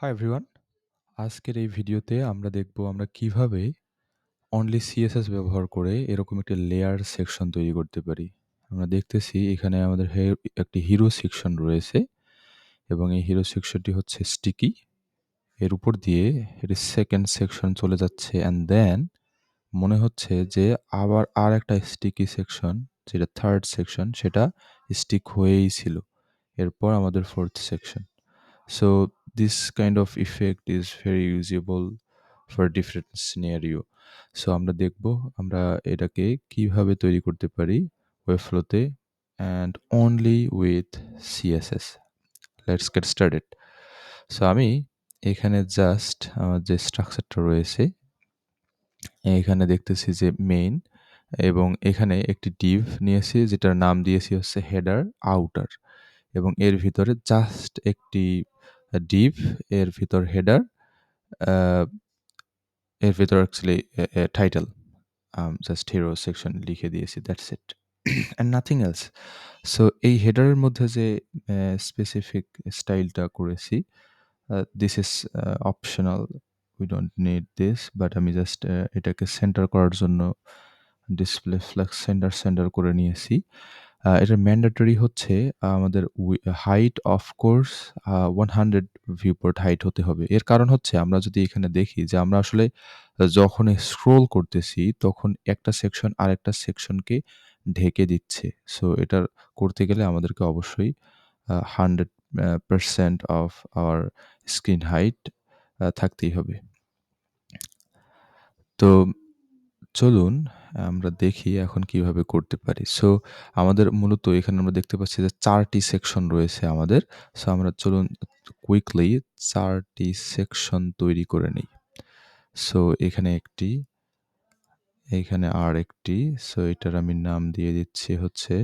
Hi everyone আজকের এই ভিডিওতে আমরা দেখব আমরা কীভাবে অনলি সিএসএস ব্যবহার করে এরকম একটি লেয়ার সেকশন তৈরি করতে পারি। আমরা দেখতেছি এখানে আমাদের হে- একটি হিরো সেকশন রয়েছে এবং এই হিরো সেকশনটি হচ্ছে স্টিকি এর উপর দিয়ে এটি সেকেন্ড সেকশন চলে যাচ্ছে অ্যান্ড দেন মনে হচ্ছে যে আবার আর একটা স্টিকি সেকশন যেটা থার্ড সেকশন সেটা স্টিক হয়েই ছিল। এরপর আমাদের fourth section So this kind of effect is very usable for different scenario. So, আমরা দেখব, আমরা এটাকে কীভাবে তৈরি করতে পারি ওয়েবফ্লোতে and only with CSS let's get started so আমি এখানে জাস্ট আমার যে স্ট্রাকচারটা রয়েছে, এখানে দেখতেছি যে মেইন এবং এখানে একটি ডিভ নিয়েছি, যেটার নাম দিয়েছি হচ্ছে হেডার আউটার এবং এর ভিতরে জাস্ট একটি ডিভ এর ভিতর হেডার এর ভিতর actually title just hero section লিখে দিয়েছি that's it and nothing else so এই হেডারের মধ্যে যে স্পেসিফিক স্টাইলটা করেছি this is optional we don't need this but আমি জাস্ট এটাকে সেন্টার করার জন্য ডিসপ্লে ফ্লাক্স সেন্টার সেন্টার করে নিয়েছি। এটার ম্যান্ডেটরি হচ্ছে আমাদের height of course one hundred viewport height হতে হবে। এর কারণ হচ্ছে, আমরা যদি এখানে দেখি যে আমরা আসলে যখন স্ক্রোল করতেছি, তখন একটা সেকশন আরেকটা সেকশনকে ঢেকে দিচ্ছে। সো এটার করতে গেলে আমাদেরকে অবশ্যই hundred percent of our screen height থাকতেই হবে। তো, চলুন আমরা দেখি এখন কীভাবে করতে পারি। সো আমাদের মূলত এখানে আমরা দেখতে পাচ্ছি যে চারটি সেকশন রয়েছে আমাদের। সো আমরা চলুন কুইকলি চারটি সেকশন তৈরি করে নিই। সো এখানে একটি এইখানে আর একটি। সো এটার আমি নাম দিয়ে দিচ্ছি হচ্ছে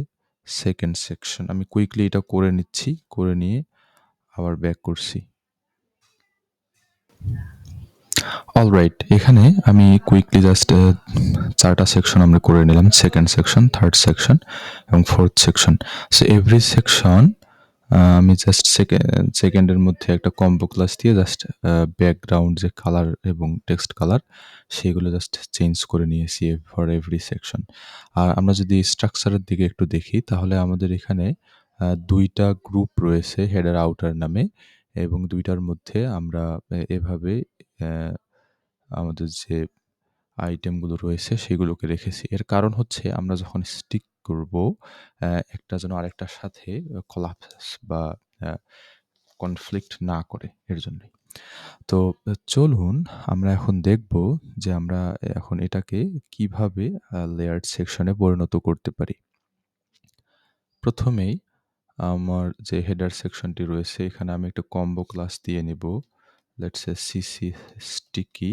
সেকেন্ড সেকশন আমি কুইকলি এটা করে নিচ্ছি, করে নিয়ে আবার ব্যাক করছি। অলরাইট এখানে আমি কুইকলি জাস্ট চারটা সেকশন আমরা করে নিলাম সেকেন্ড সেকশন থার্ড সেকশন এবং fourth section so every section আমি জাস্ট সেকেন্ড সেকেন্ডের মধ্যে একটা কম্বো ক্লাস দিয়ে জাস্ট ব্যাকগ্রাউন্ড যে কালার এবং টেক্সট কালার সেগুলো জাস্ট চেঞ্জ করে নিয়েছি ফর এভরি সেকশন আর আমরা যদি স্ট্রাকচারের দিকে একটু দেখি, তাহলে আমাদের এখানে দুইটা গ্রুপ রয়েছে হেডার আউটার নামে এবং দুইটার মধ্যে আমরা এভাবে আমাদের যে আইটেমগুলো রয়েছে সেগুলোকে রেখেছি। এর কারণ হচ্ছে আমরা যখন স্টিক করব একটা যেন আরেকটার সাথে কলাপস বা কনফ্লিক্ট না করে এর জন্যই। তো, চলুন আমরা এখন দেখব যে আমরা এখন এটাকে কীভাবে লেয়ার্ড সেকশনে পরিণত করতে পারি। প্রথমেই আমার যে হেডার সেকশনটি রয়েছে, এখানে আমি একটা কম্বো ক্লাস দিয়ে নিব। লেটস এ সিসি স্টিকি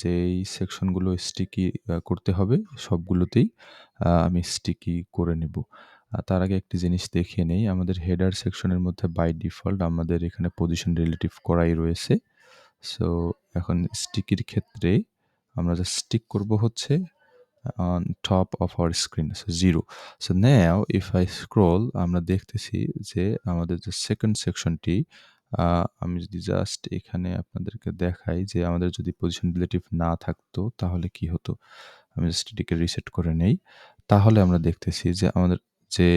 যে এই সেকশনগুলো স্টিকি করতে হবে, সবগুলোতেই আমি স্টিকি করে নেব। তার আগে একটি জিনিস দেখিয়ে নেই, আমাদের হেডার সেকশনের মধ্যে বাই ডিফল্ট আমাদের এখানে পজিশন রিলেটিভ করাই রয়েছে। সো এখন স্টিকির ক্ষেত্রে আমরা যা স্টিক করব হচ্ছে on top of our screen, so zero so, now if I scroll, আমরা দেখতেছি যে আমাদের যে সেকেন্ড সেকশনটি আমি যদি জাস্ট এখানে আপনাদেরকে দেখাই যে আমাদের যদি পজিশন রিলেটিভ না থাকতো তাহলে কি হতো? আমি জাস্ট এটিকে রিসেট করে নেই। তাহলে আমরা দেখতেছি যে আমাদের যে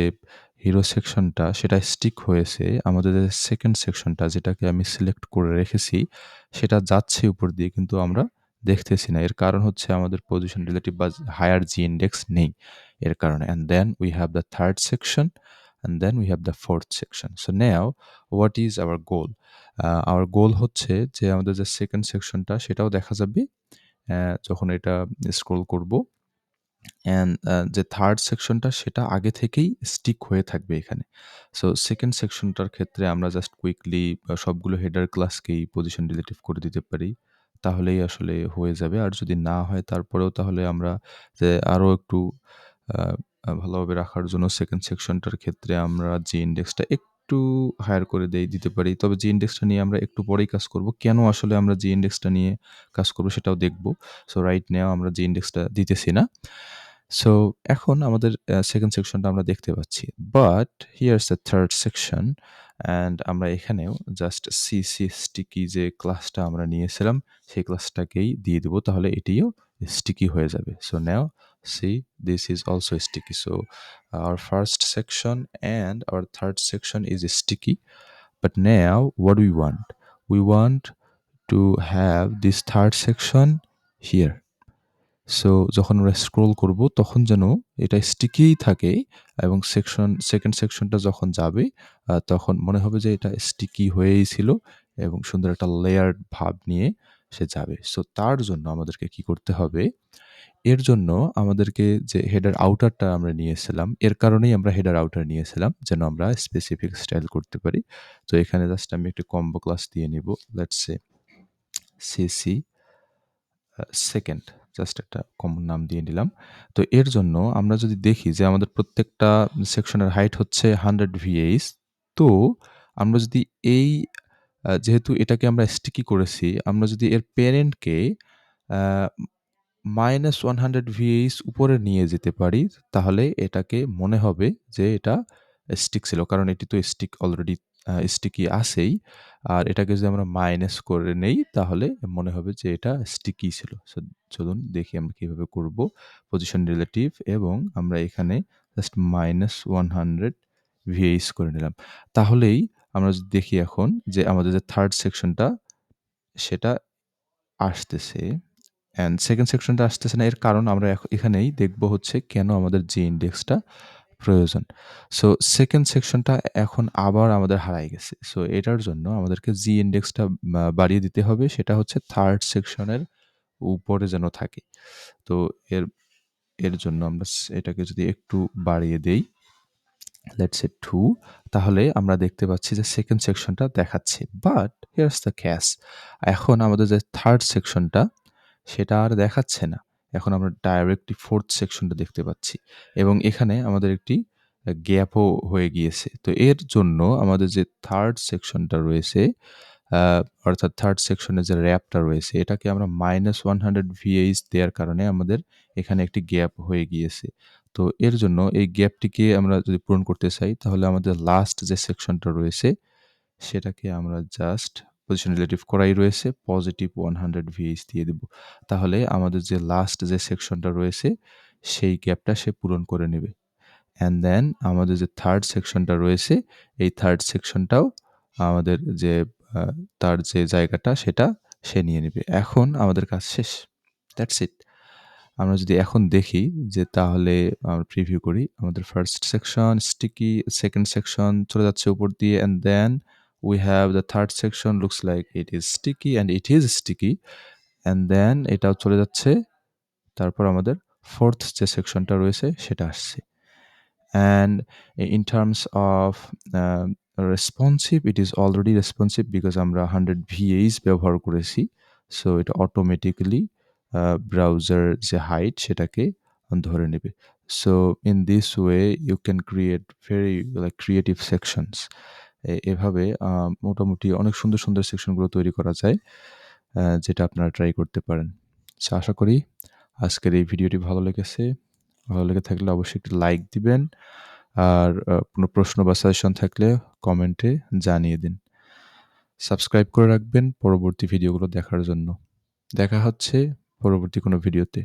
হিরো সেকশনটা সেটা স্টিক হয়েছে। আমাদের যে সেকেন্ড সেকশনটা যেটাকে আমি সিলেক্ট করে রেখেছি, সেটা যাচ্ছে উপর দিয়ে, কিন্তু আমরা দেখতেছি না। এর কারণ হচ্ছে আমাদের পজিশন রিলেটিভ বা হায়ার জি ইন্ডেক্স নেই। এর কারণে। And then we have the third section and then we have the fourth section so now what is our goal our goal হচ্ছে যে আমাদের যে সেকেন্ড সেকশনটা সেটাও দেখা যাবে যখন এটা স্ক্রোল করব। অ্যান্ড যে থার্ড সেকশনটা সেটা আগে থেকেই স্টিক হয়ে থাকবে এখানে। সো সেকেন্ড সেকশনটার ক্ষেত্রে আমরা জাস্ট কুইকলি সবগুলো হেডার ক্লাসকেই পজিশন রিলেটিভ করে দিতে পারি। তাহলেই আসলে হয়ে যাবে। আর যদি না হয়, তারপরেও তাহলে আমরা যে আরও একটু ভালোভাবে রাখার জন্য সেকেন্ড সেকশনটার ক্ষেত্রে আমরা যে ইন্ডেক্সটা একটু হায়ার করে দেই, দিতে পারি। তবে যে ইন্ডেক্সটা নিয়ে আমরা একটু পরেই কাজ করব, কেন আসলে আমরা যে ইন্ডেক্সটা নিয়ে কাজ করব সেটাও দেখব। সো রাইট নেও আমরা যে ইন্ডেক্সটা দিতেছি না। সো এখন আমাদের সেকেন্ড সেকশনটা আমরা দেখতে পাচ্ছি। But here's the third section and আমরা এখানেও জাস্ট সি সি স্টিকি যে ক্লাসটা আমরা নিয়েছিলাম, সেই ক্লাসটাকেই দিয়ে দেবো, তাহলে এটিও স্টিকি হয়ে যাবে। So now see this is also sticky so our first section and our third section is sticky but now what we want we want to have this third section here so যখন আমরা scroll করব তখন যেন এটা স্টিকিই থাকে এবং section second সেকশনটা যখন যাবে তখন মনে হবে যে এটা স্টিকি হয়েই ছিল এবং সুন্দর একটা লেয়ার ভাব নিয়ে সে যাবে। সো তার জন্য আমাদেরকে কি করতে হবে? এর জন্য আমাদেরকে যে হেডার আউটারটা আমরা নিয়েছিলাম, এর কারণেই আমরা হেডার আউটার নিয়েছিলাম, যেন আমরা স্পেসিফিক স্টাইল করতে পারি। তো এখানে জাস্ট আমি একটি কম্বো ক্লাস দিয়ে নিব। Let's say CC second just একটা কমন নাম দিয়ে নিলাম। তো এর জন্য আমরা যদি দেখি যে আমাদের প্রত্যেকটা সেকশনের হাইট হচ্ছে হান্ড্রেড ভিএইস তো আমরা যদি এই যেহেতু এটাকে আমরা স্টিকি করেছি, আমরা যদি এর প্যারেন্টকে মাইনাস ওয়ান হান্ড্রেড ভিএইস উপরে নিয়ে যেতে পারি, তাহলে এটাকে মনে হবে যে এটা স্টিক ছিল, কারণ এটি তো স্টিক অলরেডি স্টিকি আছেই। আর এটাকে যদি আমরা মাইনাস করে নেই, তাহলে মনে হবে যে এটা স্টিকি ছিল। চলুন দেখি আমরা কীভাবে করব। পজিশন রিলেটিভ এবং আমরা এখানে just minus one hundred VH করে নিলাম। তাহলেই আমরা যদি দেখি এখন যে আমাদের যে থার্ড সেকশনটা সেটা আসতেছে। অ্যান্ড সেকেন্ড সেকশনটা আসতেছে না, এর কারণ আমরা এখানেই দেখব হচ্ছে কেন আমাদের জি ইন্ডেক্সটা প্রয়োজন। সো সেকেন্ড সেকশনটা এখন আবার আমাদের হারাই গেছে। সো এটার জন্য আমাদেরকে জি ইন্ডেক্সটা বাড়িয়ে দিতে হবে, সেটা হচ্ছে থার্ড সেকশনের উপরে যেন থাকে। তো এর এর জন্য আমরা এটাকে যদি একটু বাড়িয়ে দেই। লেটস এ টু তাহলে আমরা দেখতে পাচ্ছি যে সেকেন্ড সেকশনটা দেখাচ্ছে। বাট হিয়ার্স দ্য ক্যাশ এখন আমাদের যে থার্ড সেকশনটা সেটা আর দেখাচ্ছে না। এখন আমরা ডাইরেক্টলি ফোর্থ সেকশনটা দেখতে পাচ্ছি। এবং এখানে আমাদের একটি গ্যাপও হয়ে গিয়েছে। তো এর জন্য আমাদের যে থার্ড সেকশনটা রয়েছে অর্থাৎ থার্ড সেকশনের যে র্যাপটা রয়েছে, এটাকে আমরা মাইনাস ওয়ান হান্ড্রেড ভিএইচ দেওয়ার কারণে আমাদের এখানে একটি গ্যাপ হয়ে গিয়েছে। তো এর জন্য এই গ্যাপটিকে আমরা যদি পূরণ করতে চাই, তাহলে আমাদের লাস্ট যে সেকশনটা রয়েছে, সেটাকে আমরা জাস্ট পজিশন রিলেটিভ করাই রয়েছে পজিটিভ ওয়ান হান্ড্রেড ভিএইচ দিয়ে দেব। তাহলে আমাদের যে লাস্ট যে সেকশনটা রয়েছে, সেই গ্যাপটা সে পূরণ করে নেবে। অ্যান্ড দেন আমাদের যে থার্ড সেকশনটা রয়েছে, এই থার্ড সেকশনটাও আমাদের যে তার যে জায়গাটা, সেটা সে নিয়ে নেবে। এখন আমাদের কাজ শেষ। দ্যাটস ইট আমরা যদি এখন দেখি যে তাহলে আমরা প্রিভিউ করি আমাদের first section sticky second section চলে যাচ্ছে উপর দিয়ে and then we have the third section looks like it is sticky and it is sticky and then এটাও চলে যাচ্ছে তারপর আমাদের ফোর্থ যে সেকশনটা রয়েছে সেটা আসছে। In terms of uh, responsive it is already responsive because আমরা 100 VAs ব্যবহার করেছি সো এটা অটোমেটিক্যালি ব্রাউজার যে হাইট সেটাকে ধরে নেবে। So in this way you can create very like creative sections এভাবে মোটামুটি অনেক সুন্দর সুন্দর সেকশনগুলো তৈরি করা যায় যেটা আপনারা ট্রাই করতে পারেন। সো আশা করি আজকের এই ভিডিওটি ভালো লেগেছে। ভালো লেগে থাকলে অবশ্যই একটি লাইক দিবেন। আর কোনো প্রশ্ন বা সাজেশন থাকলে কমেন্টে জানিয়ে দিন। সাবস্ক্রাইব করে রাখবেন পরবর্তী ভিডিওগুলো দেখার জন্য। দেখা হচ্ছে পরবর্তী কোনো ভিডিওতে।